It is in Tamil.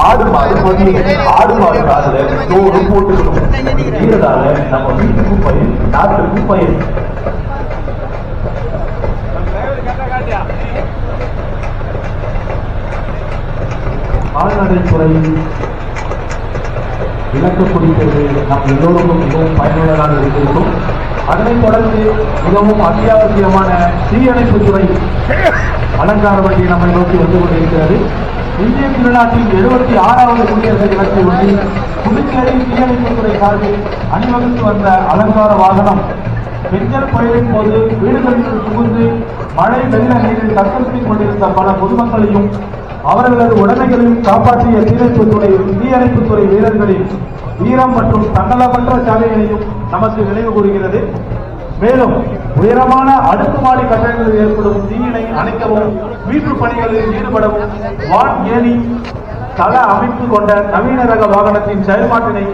ஆடு மாடு ஆடு மாடு காதுல தோடு போட்டுக்கணும். இதனால நம்ம வீட்டுக்கும் பயிர் நாட்டுக்கும் பயிர் கால்நடைத்துறையில் இலக்கு குறிப்பது நம் எல்லோருக்கும் மிகவும் பயனுள்ளதாக இருக்கும் அதனைத் தொடர்ந்து மிகவும் அத்தியாவசியமான தீயணைப்புத்துறை அலங்கார வண்டி நம்மை நோக்கி வந்து கொண்டிருக்கிறது. இந்திய திருநாட்டில் எழுபத்தி ஆறாவது குடியரசு தினத்தை ஒட்டி புதுச்சேரி தீயணைப்புத் துறை சார்பில் அணிவகுத்து வந்த அலங்கார வாகனம் பெண்கள் புயலின் போது வீடுகளில் புகுந்து மழை வெள்ள நீரில் தத்தளித்துக் கொண்டிருந்த பல பொதுமக்களையும் அவர்களது உடைமைகளையும் காப்பாற்றிய தீயணைப்பு துறை தீயணைப்பு துறை வீரர்களின் வீரம் மற்றும் தன்னலமற்ற சேவைகளையும் நமக்கு நினைவு கூறுகிறது. மேலும் உயரமான அடுக்குமாடி கட்டடங்களில் ஏற்படும் தீயினை அணைக்கவும் மீட்பு பணிகளில் ஈடுபடவும் வான் ஏணி தள அமைப்பு கொண்ட நவீன ரக வாகனத்தின் செயல்பாட்டினை